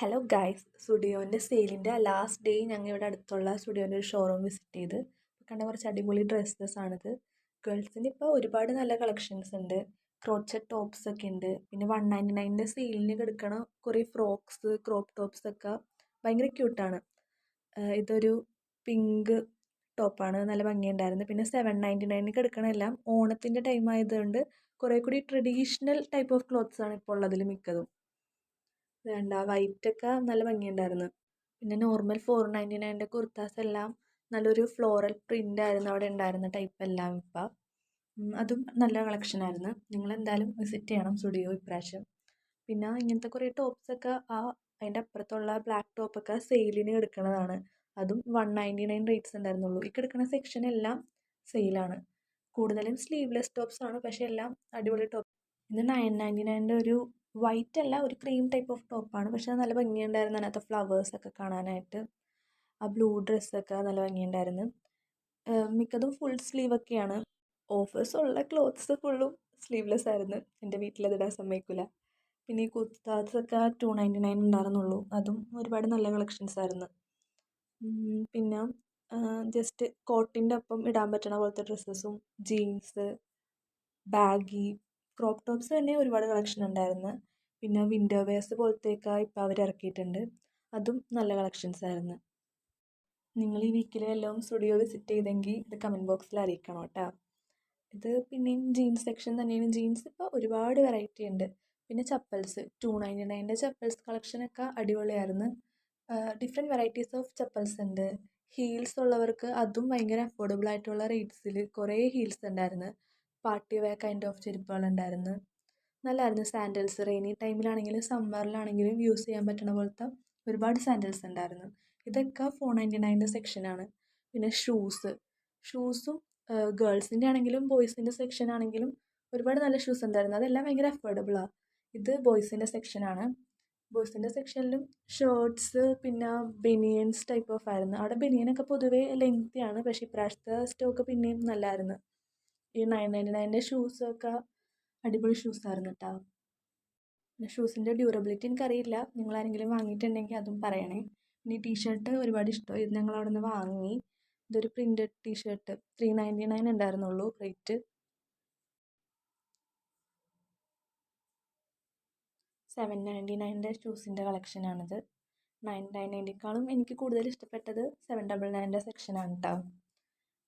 Hello guys സ്റ്റുഡിയോന്റെ സെയിലിന്റെ last day ഞങ്ങൾ ഇവിടെ അടുത്തുള്ള സ്റ്റുഡിയോന്റെ ഒരു ഷോറൂം വിസിറ്റ് ചെയ്ത്. കണ്ട കുറച്ച് അടിപൊളി ഡ്രസ്സസ് ആണിത്. ഗേൾസിന് ഇപ്പോൾ ഒരുപാട് നല്ല കളക്ഷൻസ് ഉണ്ട്. ക്രോച്ചഡ് ടോപ്സ് ഒക്കെ ഉണ്ട്. പിന്നെ വൺ നയന്റി നയന്റെ സെയിലിന് കിടക്കണ കുറേ ഫ്രോക്സ് ക്രോപ്പ് ടോപ്സ് ഒക്കെ ഭയങ്കര ക്യൂട്ടാണ് ഇതൊരു പിങ്ക് ടോപ്പാണ് നല്ല ഭംഗിയുണ്ടായിരുന്നു. പിന്നെ സെവൻ നയന്റി നയനിന് കിടക്കണ എല്ലാം ഓണത്തിന്റെ ടൈം ആയതുകൊണ്ട് കുറേ കൂടി ട്രഡീഷണൽ ടൈപ്പ് ഓഫ് ക്ലോത്ത്സ് ആണ് ഇപ്പോൾ ഉള്ളതിൽ മിക്കതും. വേണ്ട. വൈറ്റൊക്കെ നല്ല ഭംഗിയുണ്ടായിരുന്നു. പിന്നെ normal four ninety nine kurtas എല്ലാം നല്ലൊരു ഫ്ലോറൽ പ്രിന്റ് ആയിരുന്നു അവിടെ ഉണ്ടായിരുന്ന ടൈപ്പ് എല്ലാം ഇപ്പം. അതും നല്ല നിങ്ങൾ എന്തായാലും വിസിറ്റ് ചെയ്യണം സ്റ്റുഡിയോ ഇപ്രാവശ്യം. പിന്നെ ഇങ്ങനത്തെ കുറേ ടോപ്സ് ഒക്കെ ആ അതിന്റെ അപ്പുറത്തുള്ള ബ്ലാക്ക് ടോപ്പൊക്കെ സെയിലിന് എടുക്കുന്നതാണ് അതും വൺ നയന്റി നയൻ റേറ്റ്സ് ഉണ്ടായിരുന്നുള്ളൂ. ഈ കിടക്കുന്ന സെക്ഷൻ എല്ലാം സെയിലാണ് കൂടുതലും സ്ലീവ്ലെസ് ടോപ്സ് ആണ് പക്ഷേ എല്ലാം അടിപൊളി ടോപ്പ് ഇത് നയൻ നയന്റി നയന്റെ ഒരു വൈറ്റ് അല്ല ഒരു ക്രീം ടൈപ്പ് ഓഫ് ടോപ്പാണ് പക്ഷേ നല്ല ഭംഗിയുണ്ടായിരുന്നു അതിനകത്ത് ഫ്ലവേഴ്സൊക്കെ കാണാനായിട്ട്. ആ ബ്ലൂ ഡ്രസ്സൊക്കെ നല്ല ഭംഗിയുണ്ടായിരുന്നു. മിക്കതും ഫുൾ സ്ലീവൊക്കെയാണ് ഓഫേഴ്സ് ഉള്ള ക്ലോത്ത്സ് ഫുള്ളും സ്ലീവ്ലെസ് ആയിരുന്നു. എന്റെ വീട്ടിലത് ഇടാൻ സമ്മതിക്കില്ല പിന്നെ ഈ കുർത്താസൊക്കെ ടു നയന്റി നയൻ ഉണ്ടായിരുന്നുള്ളൂ. അതും ഒരുപാട് നല്ല കളക്ഷൻസ് ആയിരുന്നു. പിന്നെ ജസ്റ്റ് കോട്ടിന്റെ ഒപ്പം ഇടാൻ പറ്റണ പോലത്തെ ഡ്രസ്സസും ജീൻസ് ബാഗി ക്രോപ്പ് ടോപ്സ് തന്നെ ഒരുപാട് കളക്ഷൻ ഉണ്ടായിരുന്നു. പിന്നെ വിൻഡോ വെയേഴ്സ് പോലത്തെയൊക്കെ ഇപ്പോൾ അവർ ഇറക്കിയിട്ടുണ്ട്. അതും നല്ല കളക്ഷൻസ് ആയിരുന്നു. നിങ്ങൾ ഈ വീക്കിൽ എല്ലാം സ്റ്റുഡിയോ വിസിറ്റ് ചെയ്തെങ്കിൽ ഇത് കമന്റ് ബോക്സിൽ അറിയിക്കണം കേട്ടോ ഇത് പിന്നെയും ജീൻസ് സെക്ഷൻ തന്നെയാണ്. ജീൻസ് ഇപ്പോൾ ഒരുപാട് വെറൈറ്റി ഉണ്ട്. പിന്നെ ചപ്പൽസ് ടു നയന്റി നയന്റെ ചപ്പൽസ് കളക്ഷനൊക്കെ അടിപൊളിയായിരുന്നു. ഡിഫറെന്റ് വെറൈറ്റീസ് ഓഫ് ചപ്പൽസ് ഉണ്ട്. ഹീൽസ് ഉള്ളവർക്ക് അതും ഭയങ്കര അഫോർഡബിൾ ആയിട്ടുള്ള റേറ്റ്സിൽ കുറേ ഹീൽസ് ഉണ്ടായിരുന്നു. പാർട്ടി വെയർ കൈൻഡ് ഓഫ് ചെരുപ്പുകളുണ്ടായിരുന്നു. നല്ലതായിരുന്നു സാൻഡൽസ് റെയിനി ടൈമിലാണെങ്കിലും സമ്മറിലാണെങ്കിലും യൂസ് ചെയ്യാൻ പറ്റുന്ന പോലത്തെ ഒരുപാട് സാൻഡൽസ് ഉണ്ടായിരുന്നു. ഇതൊക്കെ ഫോർ നയന്റി നയന്റെ സെക്ഷനാണ് പിന്നെ ഷൂസ് ഷൂസും ഗേൾസിന്റെ ആണെങ്കിലും ബോയ്സിന്റെ സെക്ഷൻ ആണെങ്കിലും ഒരുപാട് നല്ല ഷൂസ് ഉണ്ടായിരുന്നു. അതെല്ലാം ഭയങ്കര അഫോർഡബിളാണ് ഇത് ബോയ്സിന്റെ സെക്ഷനാണ് ബോയ്സിന്റെ സെക്ഷനിലും ഷർട്ട്സ് പിന്നെ ബെനിയൻസ് ടൈപ്പ് ഓഫ് ആയിരുന്നു. അവിടെ ബെനിയനൊക്കെ പൊതുവേ ലെങ്തിയാണ് പക്ഷേ ഇപ്രാവശ്യത്തെ സ്റ്റോക്ക് പിന്നെയും നല്ലായിരുന്നു. ഈ നയൻ നയന്റി നയന്റെ ഷൂസൊക്കെ അടിപൊളി ഷൂസായിരുന്നു കേട്ടോ പിന്നെ ഷൂസിന്റെ ഡ്യൂറബിലിറ്റി എനിക്കറിയില്ല. നിങ്ങളാരെങ്കിലും വാങ്ങിയിട്ടുണ്ടെങ്കിൽ അതും പറയണേ. ഇനി ടീഷർട്ട് ഒരുപാട് ഇഷ്ടമായി ഇത് ഞങ്ങൾ അവിടെ നിന്ന് വാങ്ങി. ഇതൊരു printed T shirt three ninety nine ഉണ്ടായിരുന്നുള്ളൂ റേറ്റ് സെവൻ നയന്റി നയന്റെ ഷൂസിന്റെ കളക്ഷനാണിത് നയൻ നയൻ നയന്റിക്കാളും എനിക്ക് കൂടുതൽ ഇഷ്ടപ്പെട്ടത് സെവൻ ഡബിൾ നയന്റെ സെക്ഷനാണ് കേട്ടോ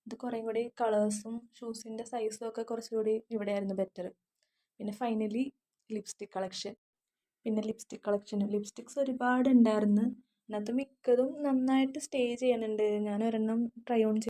ഇത് കുറേ കൂടി കളേഴ്സും ഷൂസിന്റെ സൈസും ഒക്കെ കുറച്ചുകൂടി ഇവിടെയായിരുന്നു ബെറ്റർ പിന്നെ ഫൈനലി ലിപ്സ്റ്റിക് കളക്ഷൻ പിന്നെ ലിപ്സ്റ്റിക് കളക്ഷനും ലിപ്സ്റ്റിക്സ് ഒരുപാട് ഉണ്ടായിരുന്നു അതിനകത്ത് മിക്കതും നന്നായിട്ട് സ്റ്റേ ചെയ്യുന്നുണ്ട്. ഞാൻ ഒരെണ്ണം ട്രൈ ഓൺ